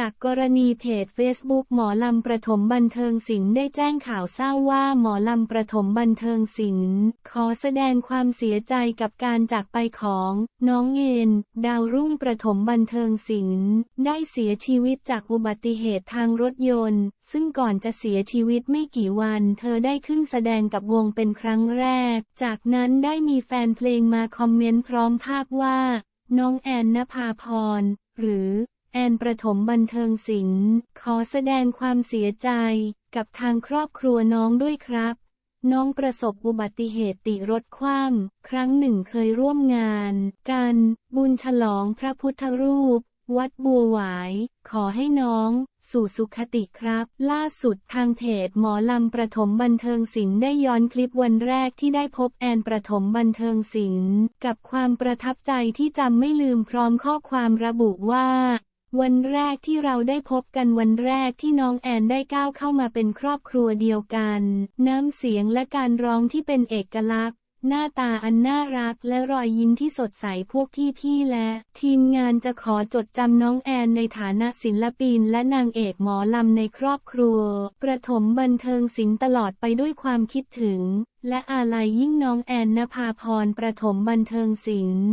จากกรณีเพจ Facebook หมอลำประถมบันเทิงศิลป์ได้แจ้งข่าวเศร้าว่าหมอลำประถมบันเทิงศิลป์ขอแสดงความเสียใจกับการจากไปของ น้องเอ็นดาวรุ่งประถมบันเทิงศิลป์ได้เสียชีวิตจากอุบัติเหตุทางรถยนต์ ซึ่งก่อนจะเสียชีวิตไม่กี่วัน เธอได้ขึ้นแสดงกับวงเป็นครั้งแรก จากนั้นได้มีแฟนเพลงมาคอมเมนต์พร้อมภาพว่า น้องแอนนภาพรหรือ แอนประถมบันเทิงศิลป์ขอแสดงความเสียใจกับทางครอบครัวน้องด้วยครับ น้องประสบอุบัติเหตุติรถคว่ำครั้งหนึ่งเคยร่วมงาน กัน บุญฉลองพระพุทธรูป วัดบัวหวาย ขอให้น้อง สู่สุขติครับ ล่าสุดทางเพจหมอลำประถมบันเทิงศิลป์ได้ย้อนคลิปวันแรกที่ได้พบแอนประถมบันเทิงศิลป์กับความประทับใจที่จำไม่ลืมพร้อมข้อความระบุว่า วันแรกที่เราได้พบกันวันแรกที่น้องแอนได้ก้าวเข้ามาเป็นครอบครัวเดียวกัน น้ำเสียงและการร้องที่เป็นเอกลักษณ์ หน้าตาอันน่ารักและรอยยิ้มที่สดใสพวกพี่ๆและ ทีมงานจะขอจดจำน้องแอนในฐานะศิลปินและนางเอกหมอลำในครอบครัว ประถมบันเทิงศิลป์ตลอดไปด้วยความคิดถึง และอาลัยยิ่งน้องแอนนภาพรประถมบันเทิงศิลป์